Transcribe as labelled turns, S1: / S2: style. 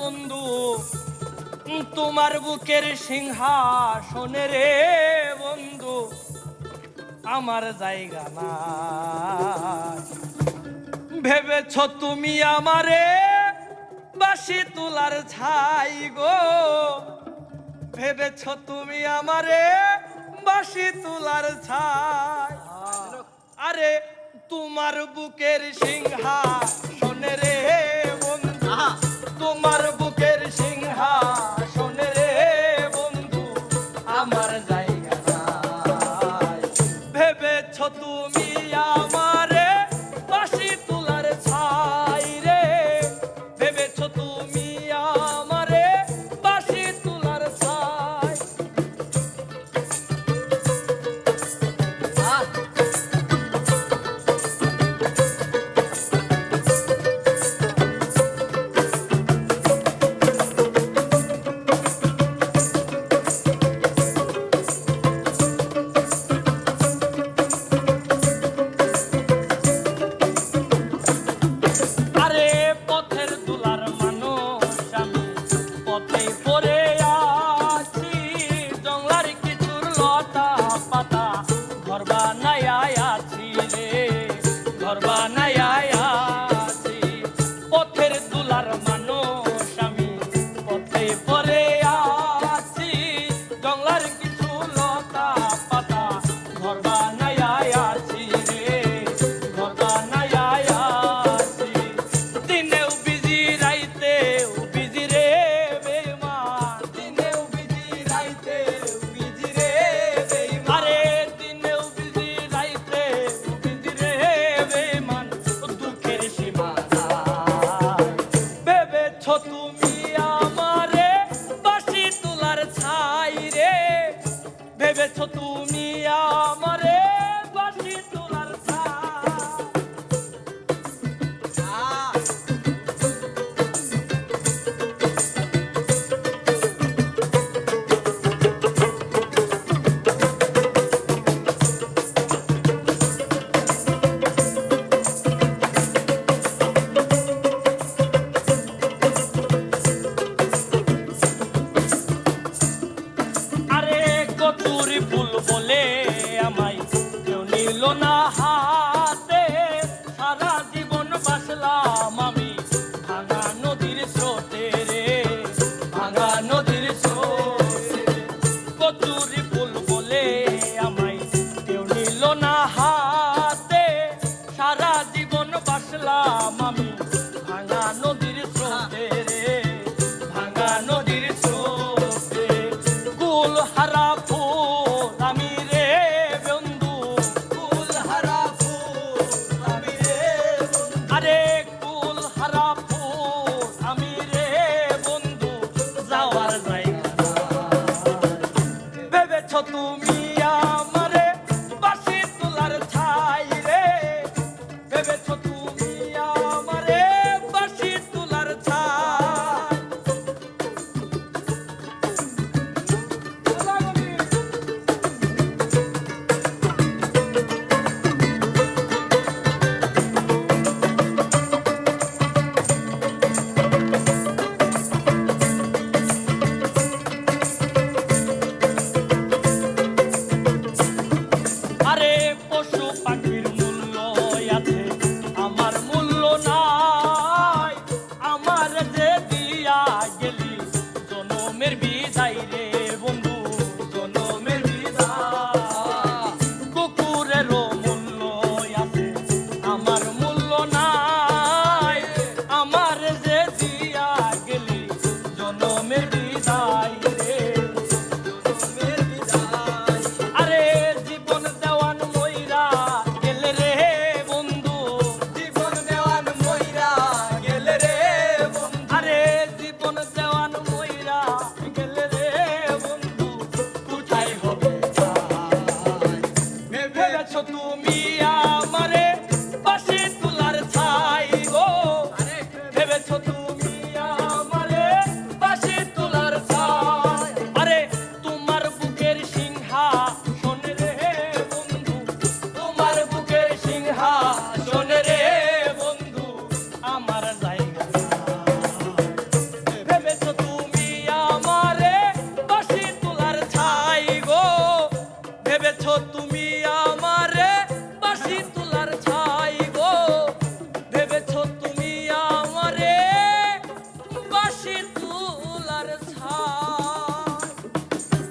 S1: বন্ধু, তোমার বুকের সিংহাসনে রে বন্ধু, আমার জায়গা না ভেবেছ তুমি আমারে বাসি তোলার ছাই গো? ভেবেছ তুমি আমারে বাসি তোলার ছাই? আরে, তোমার বুকের সিংহাসনে রে লতা তুমি আমার ஊரில் তুমি